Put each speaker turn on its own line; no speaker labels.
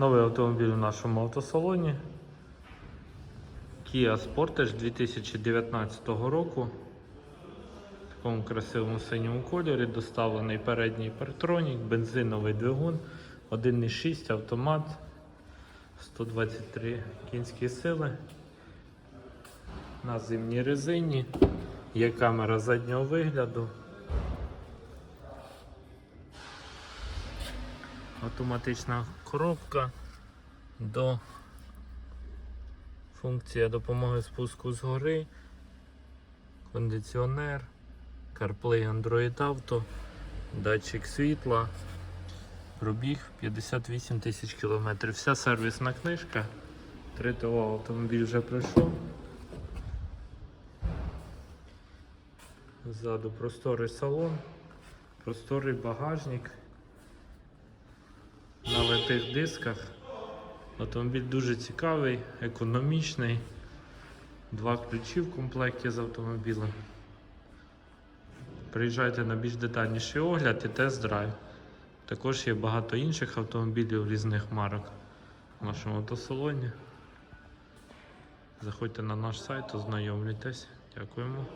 Новий автомобіль у нашому автосалоні. Kia Sportage 2019 року. В такому красивому синьому кольорі доставлений передній партронік, бензиновий двигун, 1,6 автомат, 123 кінські сили. На зимній резині. Є камера заднього вигляду. Автоматична коробка до функція допомоги спуску згори, кондиціонер, CarPlay Android Auto, датчик світла, пробіг 58 тисяч кілометрів. Вся сервісна книжка. 3 ТО автомобіль вже пройшов. Ззаду просторий салон, просторий багажник литих дисках. Автомобіль дуже цікавий, економічний. Два ключі в комплекті з автомобілем. Приїжджайте на більш детальніший огляд і тест-драйв. Також є багато інших автомобілів різних марок в нашому автосалоні. Заходьте на наш сайт, ознайомлюйтесь. Дякуємо.